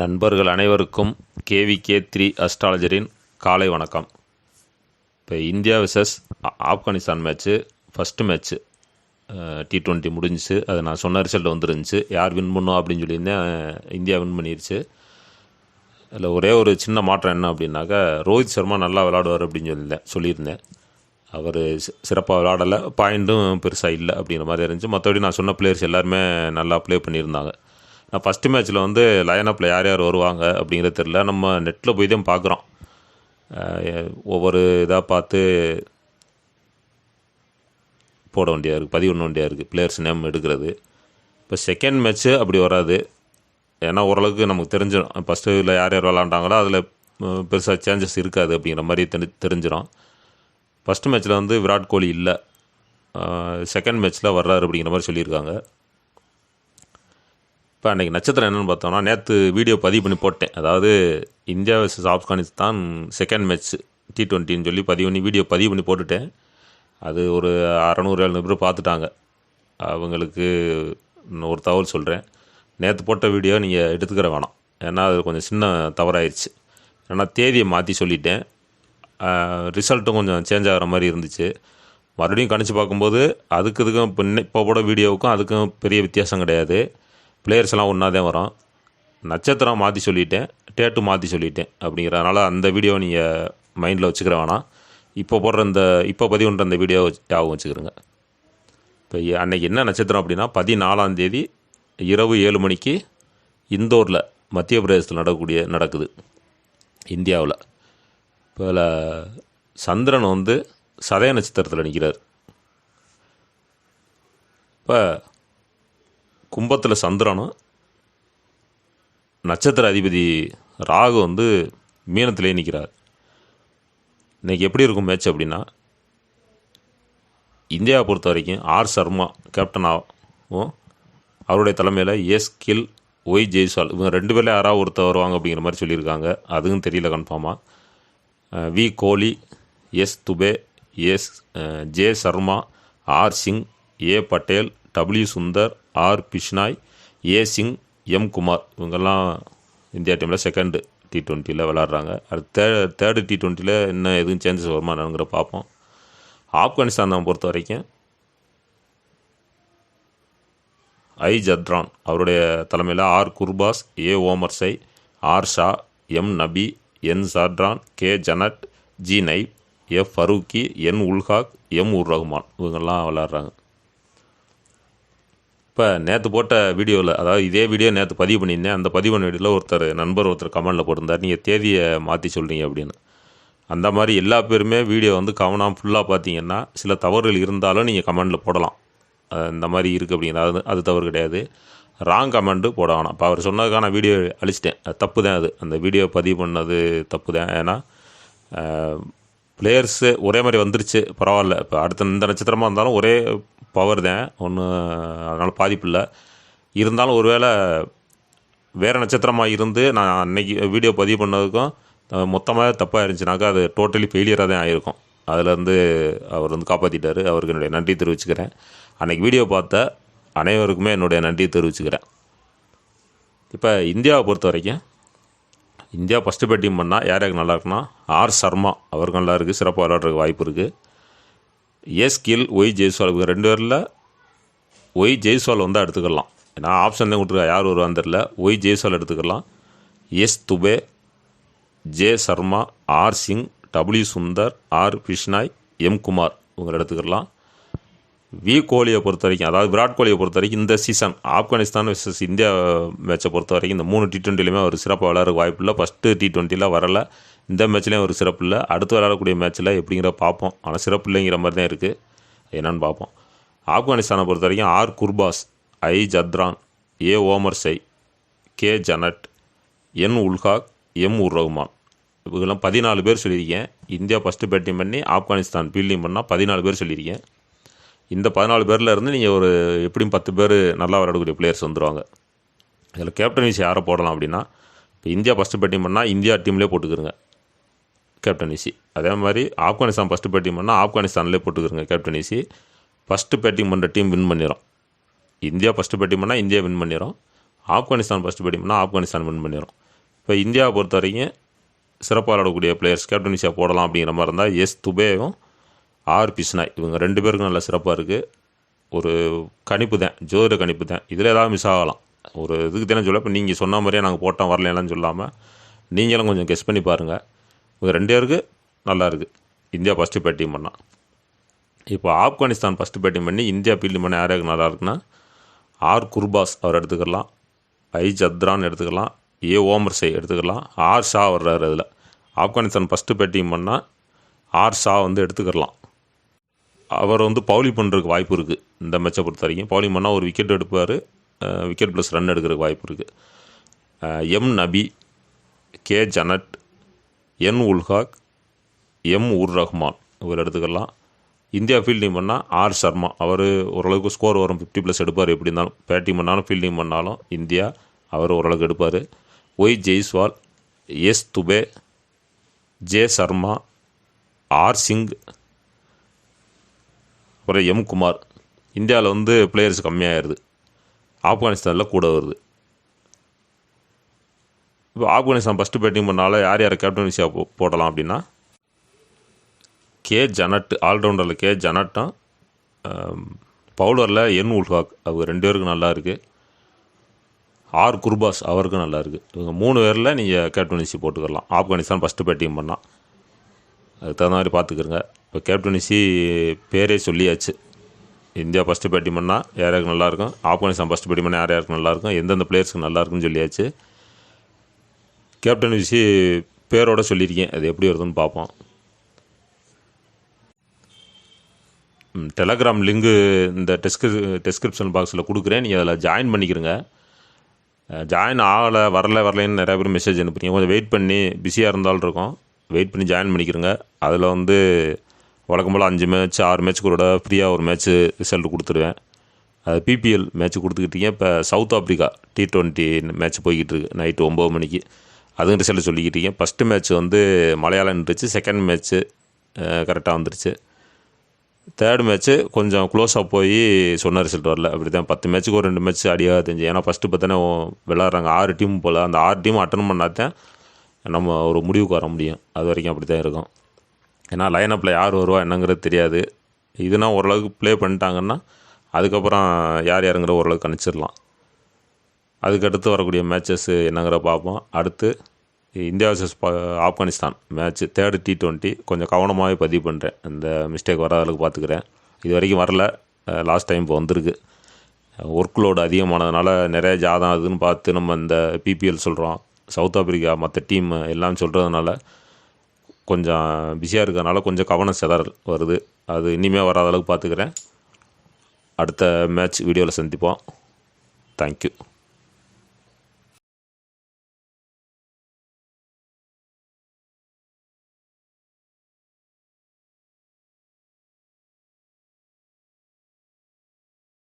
நண்பர்கள் அனைவருக்கும் KVK three அஸ்ட்ராலஜரின் காலை வணக்கம். இப்போ India versus Afghanistan match first match T twenty முடிஞ்சிச்சு. அது நான் சொன்ன ரிசல்ட் வந்துருந்துச்சு. யார் வின் பண்ணும் அப்படின்னு சொல்லியிருந்தேன். இந்தியா வின் பண்ணிருச்சு. அதில் ஒரே ஒரு சின்ன மாற்றம் என்ன அப்படின்னாக்கா ரோஹித் சர்மா நல்லா விளாடுவார் அப்படின்னு சொல்லியிருந்தேன் சொல்லியிருந்தேன். அவர் சிறப்பாக விளாடலை பாயிண்ட்டும் பெருசாக இல்லை அப்படிங்கிற மாதிரி இருந்துச்சு. மற்றபடி நான் சொன்ன பிளேயர்ஸ் எல்லாருமே நல்லா ப்ளே பண்ணியிருந்தாங்க. ஃபஸ்ட்டு மேட்ச்சில் வந்து லைனப்பில் யார் யார் வருவாங்க அப்படிங்கிறது தெரில நம்ம நெட்டில் போய் தான் பார்க்குறோம். ஒவ்வொரு இதாக பார்த்து போட வேண்டியா இருக்குது பதிவு பண்ண வேண்டியதாக இருக்குது பிளேயர்ஸ் நேம் எடுக்கிறது. இப்போ செகண்ட் மேட்ச்சு அப்படி வராது. ஏன்னா ஓரளவுக்கு நமக்கு தெரிஞ்சிடும். ஃபஸ்ட்டு இதில் யார் யார் விளாண்டாங்களோ அதில் பெருசாக சேஞ்சஸ் இருக்காது அப்படிங்கிற மாதிரி தெரி தெரிஞ்சிடும். ஃபஸ்ட்டு மேட்ச்சில் வந்து விராட் கோலி இல்லை. செகண்ட் மேட்ச்சில் வர்றாரு அப்படிங்கிற மாதிரி சொல்லியிருக்காங்க. இப்போ அன்றைக்கி நட்சத்திரம் என்னென்னு பார்த்தோம்னா நேற்று வீடியோ பதிவு பண்ணி போட்டேன். அதாவது India versus Afghanistan second match T ட்வெண்ட்டின்னு சொல்லி பதிவு பண்ணி வீடியோ பதிவு பண்ணி போட்டுட்டேன். அது ஒரு அறநூறு எழுநூறு பேர் பார்த்துட்டாங்க. அவங்களுக்கு இன்னும் ஒரு தகவல் சொல்கிறேன் நேற்று போட்ட வீடியோ நீங்கள் எடுத்துக்கிற வேணாம். ஏன்னா அது கொஞ்சம் சின்ன தவறாயிருச்சு. ஏன்னா தேதியை மாற்றி சொல்லிட்டேன். ரிசல்ட்டும் கொஞ்சம் சேஞ்ச் ஆகிற மாதிரி இருந்துச்சு. மறுபடியும் கணிச்சு பார்க்கும்போது அதுக்கு இதுக்கும் இப்போ இப்போ போட வீடியோவுக்கும் அதுக்கும் பெரிய வித்தியாசம் கிடையாது. பிளேயர்ஸ் எல்லாம் ஒன்றா தான் வரும். நட்சத்திரம் மாற்றி சொல்லிட்டேன் டேட்டு மாற்றி சொல்லிட்டேன் அப்படிங்கிறதுனால அந்த வீடியோ நீங்கள் மைண்டில் வச்சுக்கிற வேணாம். இப்போ போடுற இந்த இப்போ பதிவுன்ற அந்த வீடியோ ஞாபகம் வச்சுக்கிறோங்க இப்போ அன்றைக்கி அன்னைக்கு என்ன நட்சத்திரம் அப்படின்னா பதினாலாம் தேதி இரவு ஏழு மணிக்கு இந்தோரில் மத்திய பிரதேசத்தில் நடக்கக்கூடிய நடக்குது. இந்தியாவில். இப்போ அதில் சந்திரன் வந்து சதய நட்சத்திரத்தில் நிற்கிறார் இப்போ கும்பத்தில் சந்திரனும் நட்சத்திர அதிபதி ராகு வந்து மீனத்திலே நிற்கிறார் இன்னைக்கு எப்படி இருக்கும் மேட்ச் அப்படின்னா இந்தியாவை பொறுத்த வரைக்கும் ஆர் சர்மா கேப்டனாகவும் அவருடைய தலைமையில் எஸ் கில் ஒய் ஜெய்ஸ்வால் இவங்க ரெண்டு பேரில் யாராவது ஒருத்தர் வருவாங்க அப்படிங்கிற மாதிரி சொல்லியிருக்காங்க. அதுவும் தெரியல கன்ஃபார்மாக V Kohli S Dube S J Sharma R Singh A Patel W Sundar R Bishnoi A Singh M Kumar. இவங்கெல்லாம் இந்தியா டீமில் செகண்டு டி ட்வெண்ட்டியில் விளாட்றாங்க அது தே தேர்டு டி ட்வெண்ட்டியில் என்ன எதுவும் சேஞ்சஸ் வருமா என்னங்கிற பார்ப்போம். ஆப்கானிஸ்தானை பொறுத்த வரைக்கும். ஐ ஜத்ரான் அவருடைய தலைமையில் R Gurbaz A Omarzai R Shah M Nabi N Zadran K Janat G Naib F Farooqi N Ulhaq M Ur Rahman இவங்கெல்லாம் விளாட்றாங்க இப்போ நேற்று போட்ட வீடியோவில் அதாவது இதே வீடியோ நேற்று பதிவு பண்ணியிருந்தேன். அந்த பதிவு பண்ண வீடியோவில் ஒருத்தர் நண்பர் ஒருத்தர் கமெண்டில் போட்டிருந்தார். நீங்கள் தேதியை மாற்றி சொல்கிறீங்க அப்படின்னு. அந்த மாதிரி எல்லா பேருமே வீடியோ வந்து கவனம் ஃபுல்லாக பார்த்தீங்கன்னா சில தவறுகள் இருந்தாலும் நீங்கள் கமெண்டில் போடலாம். இந்த மாதிரி இருக்குது அப்படிங்கிற அது அது தவறு கிடையாது. ராங் கமெண்ட்டு போட வேணாம். இப்போ அவர் சொன்னதுக்கான வீடியோ அழிச்சிட்டேன். அது தப்பு தான் அது. அந்த வீடியோ பதிவு பண்ணது தப்பு தான். ஏன்னா பிளேயர்ஸு ஒரே மாதிரி வந்துருச்சு. பரவாயில்ல. இப்போ அடுத்த இந்த நட்சத்திரமாக இருந்தாலும் ஒரே பவர் தான். ஒன்றும் அதனால் பாதிப்பு இல்லை. இருந்தாலும் ஒருவேளை வேறு நட்சத்திரமாக இருந்து நான் அன்னைக்கு வீடியோ பதிவு பண்ணதுக்கும் மொத்தமாக தப்பாக இருந்துச்சுனாக்கா அது டோட்டலி ஃபெயிலியராக தான் ஆகிருக்கும் அதுலேருந்து அவர் வந்து காப்பாற்றிட்டார் அவருக்கு என்னுடைய நன்றி தெரிவிச்சுக்கிறேன். அன்னைக்கு வீடியோ பார்த்த அனைவருக்குமே என்னுடைய நன்றி தெரிவிச்சுக்கிறேன். இப்போ இந்தியாவை பொறுத்த வரைக்கும் இந்தியா ஃபஸ்ட்டு பேட்டிங் பண்ணால் யார் யாருக்கு நல்லா இருக்குன்னா ஆர் சர்மா. அவருக்கு நல்லா இருக்குது சிறப்பாக விளையாடுறதுக்கு வாய்ப்பு இருக்குது எஸ் கில் ஒய் ஜெய்ஸ்வால் இவங்க ரெண்டு பேரில் ஒய் ஜெய்ஸ்வால் வந்தால் எடுத்துக்கலாம். ஏன்னா ஆப்ஷன் தான் கொடுத்துருக்கா. யார் வருவான்னு தெரில ஒய் ஜெய்ஸ்வால் எடுத்துக்கலாம். S Dube J Sharma R Singh W Sundar R Bishnoi M Kumar இவங்க எடுத்துக்கலாம். வி கோலியை பொறுத்த வரைக்கும் அதாவது விராட் கோலியை பொறுத்த வரைக்கும் இந்த சீசன் ஆப்கானிஸ்தான் விசஸ் இந்தியா மேட்சை பொறுத்த வரைக்கும் இந்த மூணு டி ட்வெண்ட்டிலையுமே ஒரு சிறப்பாக விளையாட வாய்ப்பு இல்லை. ஃபஸ்ட்டு டி ட்வெண்ட்டியில் வரல. இந்த மேட்ச்லேயும் ஒரு சிறப்பு இல்லை. அடுத்து விளையாடக்கூடிய மேட்ச்சில் எப்படிங்கிற பார்ப்போம். ஆனால் சிறப்பு இல்லைங்கிற மாதிரி தான் இருக்குது என்னன்னு பார்ப்போம். ஆப்கானிஸ்தானை பொறுத்த வரைக்கும் R Gurbaz I Zadran A Omarzai K Janat N Ul-Haq M Ur Rahman இவங்கெல்லாம் பதினாலு பேர் சொல்லியிருக்கேன். இந்தியா ஃபஸ்ட்டு பேட்டிங் பண்ணி ஆப்கானிஸ்தான் ஃபீல்டிங் பண்ணால் பதினாலு பேர் சொல்லியிருக்கேன். இந்த பதினாலு பேரில் இருந்து நீங்கள் ஒரு எப்படியும் பத்து பேர் நல்லா விளையாடக்கூடிய பிளேயர்ஸ் வந்துடுவாங்க இதில் கேப்டன் யாரை போடலாம் அப்படின்னா இப்போ இந்தியா ஃபஸ்ட்டு பேட்டிங் பண்ணால் இந்தியா டீம்லேயே போட்டுக்கிறங்க கேப்டன் ஈசி. அதே மாதிரி ஆப்கானிஸ்தான் ஃபஸ்ட்டு பேட்டிங் பண்ணால் ஆப்கானிஸ்தான்லேயே போட்டுக்கிறோங்க கேப்டன் ஈசி. ஃபஸ்ட்டு பேட்டிங் பண்ணுற டீம் வின் பண்ணிடும் இந்தியா ஃபஸ்ட்டு பேட்டிங் பண்ணால் இந்தியா வின் பண்ணிடும் ஆப்கானிஸ்தான் ஃபஸ்ட்டு பேட்டிங் பண்ணால் ஆப்கானிஸ்தான் வின் பண்ணிடும் இப்போ இந்தியாவை பொறுத்த வரைக்கும் சிறப்பாக விளாடக்கூடிய பிளேயர்ஸ் கேப்டன்சியாக போடலாம் அப்படிங்கிற மாதிரி இருந்தால் எஸ் துபேவும் ஆர் பிஸ்னாய் இவங்க ரெண்டு பேருக்கும் நல்ல சிறப்பாக இருக்குது ஒரு கணிப்பு தான் ஜோதிட கணிப்பு தான். இதில் ஏதாவது மிஸ் ஆகலாம். ஒரு இதுக்கு தானே சொல்ல இப்போ நீங்கள் சொன்ன மாதிரியே நாங்கள் போட்டோம் வரலாம் சொல்லாமல் நீங்களும் கொஞ்சம் கெஸ் பண்ணி பாருங்கள் இது ரெண்டு பேருக்கு நல்லா இருக்குது இந்தியா ஃபஸ்ட்டு பேட்டிங் பண்ணால் இப்போ ஆப்கானிஸ்தான் ஃபஸ்ட்டு பேட்டிங் பண்ணி இந்தியா ஃபீல்டிங் பண்ண யாருக்கு நல்லா இருக்குன்னா ஆர் குர்பாஸ் அவர் எடுத்துக்கலாம் ஐ ஜத்ரான் எடுத்துக்கலாம் ஏ ஓமர்சை எடுத்துக்கலாம் ஆர் ஷா வர்றாரு அதில். ஆப்கானிஸ்தான் ஃபஸ்ட்டு பேட்டிங் பண்ணால் ஆர் ஷா வந்து எடுத்துக்கலாம். அவர் வந்து பவுலிங் பண்ணுறதுக்கு வாய்ப்பு இருக்குது இந்த மேட்சை பொறுத்த வரைக்கும். பவுலிங் பண்ணால் ஒரு விக்கெட் எடுப்பார் விக்கெட் ப்ளஸ் ரன் எடுக்கிறதுக்கு வாய்ப்பு இருக்குது M Nabi K Janat N Ul-Haq M Ur Rahman இவர் எடுத்துக்கலாம். இந்தியா ஃபீல்டிங் பண்ணால் ஆர் சர்மா. அவர் ஓரளவுக்கு ஸ்கோர் வரும் ஃபிஃப்டி ப்ளஸ் எடுப்பார் எப்படி இருந்தாலும். பேட்டிங் பண்ணாலும் ஃபீல்டிங் பண்ணாலும் இந்தியா அவர் ஓரளவுக்கு எடுப்பார். Y Jaiswal S Dube J Sharma R Singh அப்புறம் எம் குமார். இந்தியாவில் வந்து பிளேயர்ஸ் கம்மியாகிடுது ஆப்கானிஸ்தானில் கூட வருது. இப்போ ஆப்கானிஸ்தான் ஃபஸ்ட்டு பேட்டிங் பண்ணால யார் யார் கேப்டன்சியாக போ போடலாம் அப்படின்னா கே. ஜனட் ஆல்ரவுண்டரில் கே. ஜனட்டும் பவுலரில் என் உல்ஹாக் அவங்க ரெண்டு பேருக்கும் நல்லா இருக்குது ஆர். குர்பாஸ் அவருக்கும் நல்லா இருக்குது இவங்க மூணு பேரில் நீங்கள் கேப்டன்சி போட்டுக்கலாம் ஆப்கானிஸ்தான் ஃபஸ்ட்டு பேட்டிங் பண்ணால் அதுக்கு தகுந்த மாதிரி பார்த்துக்கிறங்க இப்போ கேப்டன்சி பேரே சொல்லியாச்சு. இந்தியா ஃபஸ்ட்டு பேட்டிங் பண்ணால் யார் யாருக்கு நல்லாயிருக்கும் ஆப்கானிஸ்தான் ஃபஸ்ட்டு பேட்டிங் பண்ணால் யார் யாருக்கு நல்லாயிருக்கும் எந்தெந்த பிளேயர்ஸுக்கு நல்லாயிருக்குன்னு சொல்லியாச்சு. கேப்டன் விசி பேரோட சொல்லியிருக்கேன். அது எப்படி வருதுன்னு பார்ப்போம். டெலகிராம் லிங்கு இந்த டெஸ்கிரி டெஸ்கிரிப்ஷன் பாக்ஸில் கொடுக்குறேன். நீங்கள் அதில் ஜாயின் பண்ணிக்கிறங்க. ஜாயின் ஆகலை வரல வரலைன்னு நிறைய பேர் மெசேஜ் அனுப்புறீங்க. கொஞ்சம் வெயிட் பண்ணி பிஸியாக இருந்தாலும் இருக்கும். வெயிட் பண்ணி ஜாயின் பண்ணிக்கிறங்க. அதில் வந்து வழக்கம் போல் அஞ்சு மேட்ச் ஆறு மேட்ச் கூட ஃப்ரீயாக ஒரு மேட்ச்சு ரிசல்ட் கொடுத்துருவேன். அது பிபிஎல் மேட்ச் கொடுத்துக்கிட்டீங்க இப்போ South Africa T twenty match போய்கிட்டு இருக்கு. நைட்டு ஒம்பது மணிக்கு. அதுவும் ரிசல்ட் சொல்லிக்கிட்டீங்க. ஃபஸ்ட்டு மேட்ச் வந்து மலையாளம் இருந்துச்சு செகண்ட் மேட்ச்சு கரெக்டாக வந்துருச்சு. தேர்ட் மேட்ச்சு கொஞ்சம் க்ளோஸாக போய் சொன்ன ரிசல்ட் வரல. அப்படி தான் பத்து மேட்ச்சுக்கு ஒரு ரெண்டு மேட்ச் அடியாக தெரிஞ்சு. ஏன்னா ஃபஸ்ட்டு பார்த்தோன்னே விளாட்றாங்க ஆறு டீம் போல். அந்த ஆறு டீம் அட்டன் பண்ணாதான் நம்ம ஒரு முடிவுக்கு வர முடியும். அது வரைக்கும் அப்படி தான் இருக்கும். ஏன்னா லைன் அப்பில் யார் வருவா என்னங்கிறது தெரியாது. இதுனா ஓரளவுக்கு ப்ளே பண்ணிட்டாங்கன்னா அதுக்கப்புறம் யார் யாருங்கிற ஓரளவுக்கு கணிச்சிடலாம். அதுக்கடுத்து வரக்கூடிய மேட்சஸ் என்னங்கிற பார்ப்போம். அடுத்து India versus Afghanistan match third T twenty கொஞ்சம் கவனமாகவே பதிவு பண்ணுறேன் இந்த மிஸ்டேக் வராத அளவுக்கு பார்த்துக்கிறேன். இது வரைக்கும் வரல. லாஸ்ட் டைம் இப்போ வந்திருக்கு. ஒர்க் லோடு அதிகமானதுனால நிறைய ஜாதம் அதுன்னு பார்த்து நம்ம இந்த பிபிஎல் சொல்கிறோம் சவுத் ஆப்பிரிக்கா மற்ற டீம் எல்லாம் சொல்கிறதுனால கொஞ்சம் பிஸியாக இருக்கிறதுனால கொஞ்சம் கவனம் சிதறல் வருது. அது இனிமேல் வராத அளவுக்கு பார்த்துக்கிறேன். அடுத்த மேட்ச் வீடியோவில் சந்திப்போம். தேங்க்யூ